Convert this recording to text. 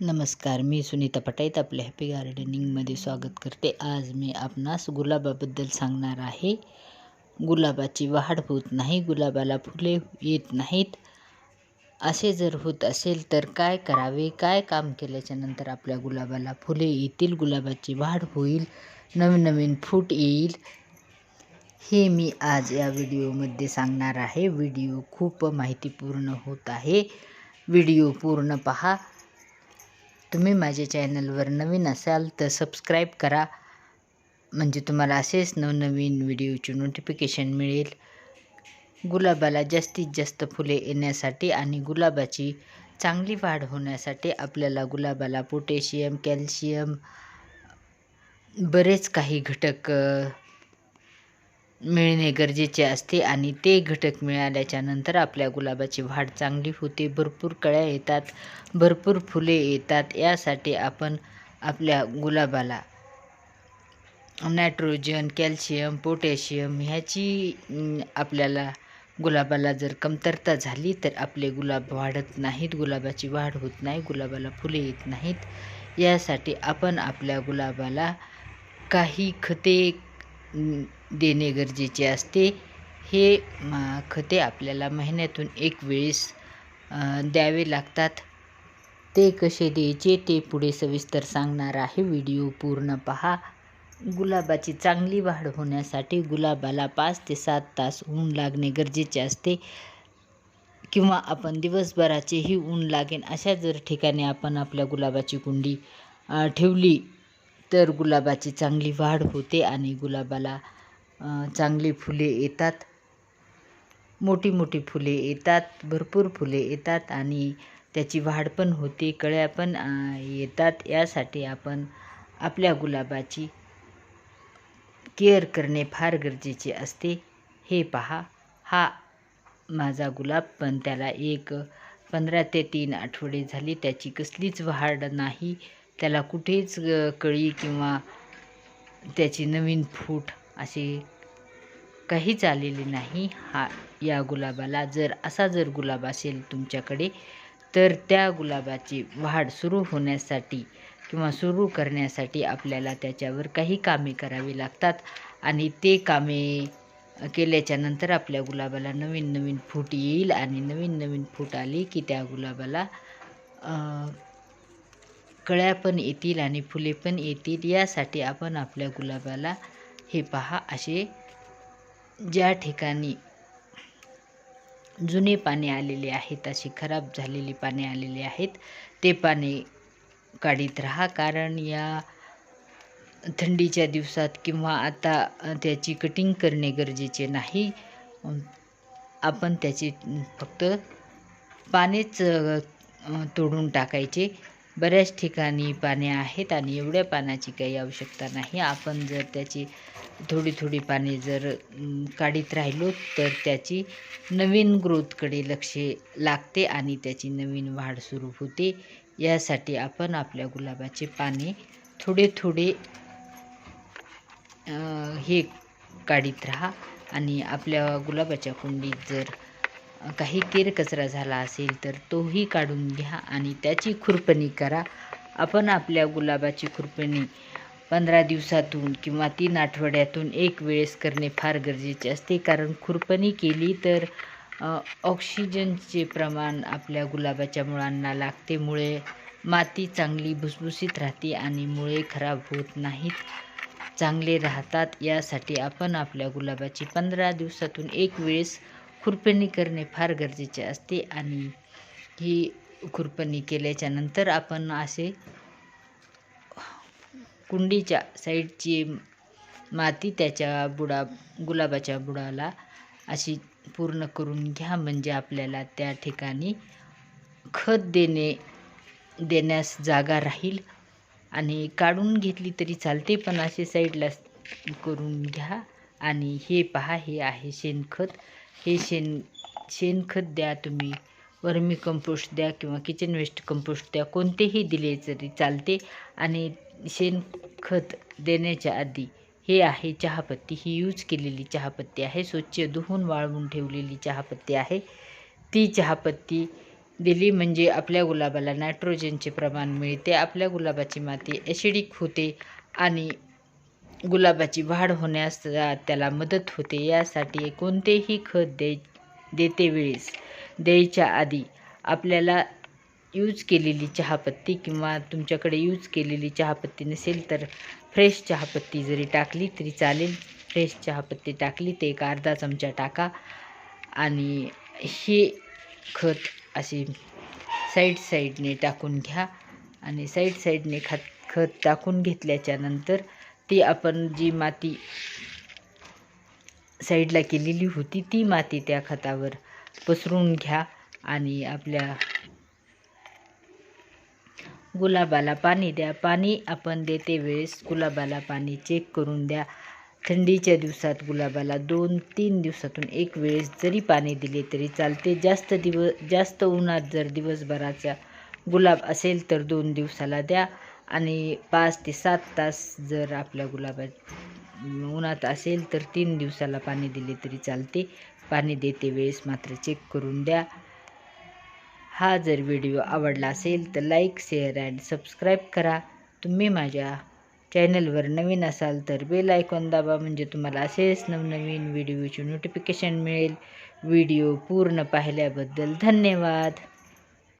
नमस्कार मी सुनीता पटाईत आपल्या हॅपी गार्डनिंगमध्ये स्वागत करते. आज मी आपणास गुलाबाबद्दल सांगणार आहे. गुलाबाची वाढ होत नाही गुलाबाला फुले येत नाहीत. असे जर होत असेल तर काय करावे काय काम केल्याच्यानंतर आपल्या गुलाबाला फुले येतील गुलाबाची वाढ होईल नवीन नवीन फूट येईल? हे मी आज या व्हिडिओमध्ये सांगणार आहे. व्हिडिओ खूप माहितीपूर्ण होत आहे. व्हिडिओ पूर्ण पहा. तुम्ही माझ्या चॅनलवर नवीन असाल तर सबस्क्राईब करा. म्हणजे तुम्हाला असेच नवनवीन व्हिडिओचे नोटिफिकेशन मिळेल. गुलाबाला जास्तीत जास्त फुले येण्यासाठी आणि गुलाबाची चांगली वाढ होण्यासाठी आपल्याला गुलाबाला पोटॅशियम कॅल्शियम बरेच काही घटक मिळणे गरजेचे असते आणि ते घटक मिळाल्याच्या नंतर आपल्या गुलाबाची वाढ चांगली होते. भरपूर कळ्या येतात भरपूर फुले येतात. यासाठी आपण आपल्या गुलाबाला नायट्रोजन कॅल्शियम पोटॅशियम ह्याची आपल्याला गुलाबाला जर कमतरता झाली तर आपले गुलाब वाढत नाहीत गुलाबाची वाढ होत नाही गुलाबाला फुले येत नाहीत. यासाठी आपण आपल्या गुलाबाला काही खते देणे गरजेचे असते. हे खते आपल्याला महिन्यातून एक वेळेस द्यावे लागतात. ते कसे द्यायचे ते पुढे सविस्तर सांगणार आहे. व्हिडिओ पूर्ण पहा. गुलाबाची चांगली वाढ होण्यासाठी गुलाबाला पाच ते सात तास ऊन लागणे गरजेचे असते. किंवा आपण दिवसभराचेही ऊन लागेन अशा जर ठिकाणी आपण आपल्या गुलाबाची कुंडी ठेवली तर गुलाबाची चांगली वाढ होते आणि गुलाबाला चांगली फुले येतात. मोठी मोठी फुले येतात. भरपूर फुले येतात आणि त्याची वाढ पण होते कळ्या पण येतात. यासाठी आपण आपल्या गुलाबाची केअर करणे फार गरजेचे असते. हे पहा. हा माझा गुलाब पण त्याला एक पंधरा ते तीन आठवडे झाली. त्याची कसलीच वाढ नाही. त्याला कुठेच कळी किंवा त्याची नवीन फूट अशी काहीच आलेली नाही हा या गुलाबाला. जर असा जर गुलाब असेल तुमच्याकडे तर त्या गुलाबाची वाढ सुरू होण्यासाठी किंवा सुरू करण्यासाठी आपल्याला त्याच्यावर काही कामे करावी लागतात. आणि ते कामे केल्याच्यानंतर आपल्या गुलाबाला नवीन नवीन फूट येईल आणि नवीन नवीन फूट आली की त्या गुलाबाला कळ्या पण येतील आणि फुले पण येतील. यासाठी आपण आपल्या गुलाबाला हे पहा असे. ज्या ठिकाणी जुने पाने आलेले आहेत अशी खराब झालेली पाने आलेली आहेत ते पाने काढीत राहा. कारण या थंडीच्या दिवसात किंवा आता त्याची कटिंग करणे गरजेचे नाही. आपण त्याची फक्त पानेच तोडून टाकायचे. बऱ्याच ठिकाणी पाने आहेत आणि एवढ्या पाण्याची काही आवश्यकता नाही. आपण जर त्याची थोडी थोडी पाने जर काढीत राहिलो तर त्याची नवीन ग्रोथकडे लक्ष लागते आणि त्याची नवीन वाढ सुरू होते. यासाठी आपण आपल्या गुलाबाचे पाने थोडे थोडे हे काढीत राहा आणि आपल्या गुलाबाच्या कुंडीत जर काही केरकचरा झाला असेल तर तोही काढून घ्या आणि त्याची खुरपणी करा. आपण आपल्या गुलाबाची खुरपणी पंधरा दिवसातून किंवा तीन आठवड्यातून एक वेळेस करणे फार गरजेचे असते. कारण खुरपणी केली तर ऑक्सिजनचे प्रमाण आपल्या गुलाबाच्या मुळांना लागते. मुळे माती चांगली भुसभुशीत राहते आणि मुळे खराब होत नाहीत. चांगले राहतात. यासाठी आपण आपल्या गुलाबाची पंधरा दिवसातून एक वेळेस खुरपणी करणे फार गरजेचे असते आणि ही खुरपणी केल्याच्यानंतर आपण असे कुंडीच्या साईडची माती त्याच्या बुडा गुलाबाच्या बुडाला अशी पूर्ण करून घ्या. म्हणजे आपल्याला त्या ठिकाणी खत देणे देण्यास जागा राहील आणि काढून घेतली तरी चालते पण असे साईडला करून घ्या. आणि हे पहा हे आहे शेणखत. हे शेण शेणखत द्या तुम्ही. वर्मी कंपोस्ट द्या किंवा किचन वेस्ट कंपोस्ट द्या. कोणतेही दिले तरी चालते. आणि शेणखत देण्याच्या आधी हे आहे चहापत्ती. ही यूज केलेली चहापत्ती आहे. स्वच्छ धुवून वाळवून ठेवलेली चहापत्ती आहे. ती चहापत्ती दिली म्हणजे आपल्या गुलाबाला नायट्रोजनचे प्रमाण मिळते. आपल्या गुलाबाची माती ॲसिडिक होते आणि गुलाबाची वाढ होण्यास त्याला मदत होते. यासाठी कोणतेही खत द्याय देते वेळेस. द्यायच्या आधी आपल्याला यूज केलेली चहापत्ती किंवा तुमच्याकडे यूज केलेली चहापत्ती नसेल तर फ्रेश चहापत्ती जरी टाकली तरी चालेल. फ्रेश चहापत्ती टाकली ते एक अर्धा चमचा टाका. आणि हे खत असे साईड साईडने टाकून घ्या. आणि साईड साईडने खत खत टाकून घेतल्याच्या नंतर ती आपण जी माती साईडला केलेली होती ती माती त्या खतावर पसरून घ्या आणि आपल्या गुलाबाला पाणी द्या. पाणी आपण देते वेळेस गुलाबाला पाणी चेक करून द्या. थंडीच्या दिवसात गुलाबाला दोन तीन दिवसातून एक वेळेस जरी पाणी दिले तरी चालते. जास्त दिवस जास्त उन्हात जर दिवसभराचा गुलाब असेल तर दोन दिवसाला द्या. आणि पाच ते सात तास जर आपल्या गुलाबा उन्हात असेल तर तीन दिवसाला पाणी दिले तरी चालते. पाणी देते वेळेस मात्र चेक करून द्या. हा जर व्हिडिओ आवडला असेल तर लाईक शेअर अँड सबस्क्राईब करा. तुम्ही माझ्या चॅनलवर नवीन असाल तर बेल आयकॉन दाबा म्हणजे तुम्हाला असेच नवनवीन व्हिडिओची नोटिफिकेशन मिळेल. व्हिडिओ पूर्ण पाहिल्याबद्दल धन्यवाद.